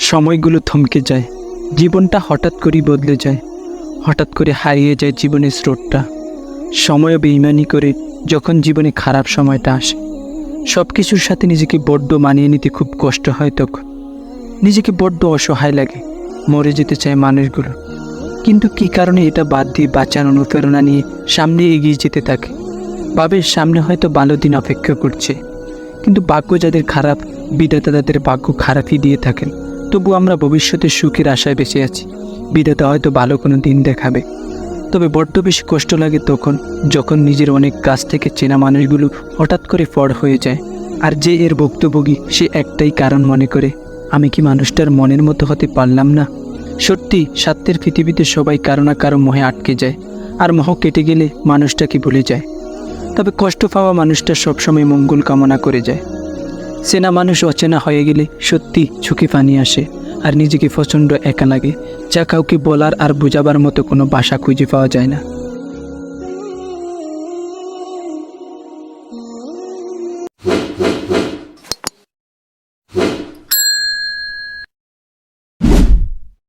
সময়গুলো থমকে যায়। জীবনটা হঠাৎ করেই বদলে যায়। হঠাৎ করে হারিয়ে যায় জীবনের স্রোতটা। সময় বেইমানি করে যখন জীবনে খারাপ সময়টা আসে। সব কিছুর সাথে নিজেকে বড্ড মানিয়ে নিতে খুব কষ্ট হয় তখন। নিজেকে বড্ড অসহায় লাগে, মরে যেতে চায় মানুষগুলো। কিন্তু কী কারণে এটা বাদ দিয়ে বাঁচার অনুপ্রেরণা নিয়ে সামনে এগিয়ে যেতে থাকে? ভাবে সামনে হয়তো ভালো দিন অপেক্ষা করছে। কিন্তু ভাগ্য যাদের খারাপ, বিধাতা তাদের ভাগ্য খারাপই দিয়ে থাকেন। তবু আমরা ভবিষ্যতে সুখের আশায় বেঁচে আছি। বিধাতা হয়তো ভালো কোনো দিন দেখাবে। তবে বড্ড বেশি কষ্ট লাগে তখন, যখন নিজের অনেক কাছ থেকে চেনা মানুষগুলো হঠাৎ করে ফড় হয়ে যায়। আর যে এর ভুক্তভোগী, সে একটাই কারণ মনে করে, আমি কি মানুষটার মনের মতো হতে পারলাম না? সত্যি স্বার্থের পৃথিবীতে সবাই কারও না কারও মোহে আটকে যায়, আর মোহ কেটে গেলে মানুষটাকে ভুলে যায়? তবে কষ্ট পাওয়া মানুষটা সবসময় মঙ্গল কামনা করে যায়। চেনা মানুষ অচেনা হয়ে গেলে সত্যি ঝুঁকি পানি আসে, আর নিজেকে প্রচণ্ড একা লাগে। যা কাউকে বলার আর বোঝাবার মতো কোনো ভাষা খুঁজে পাওয়া যায় না।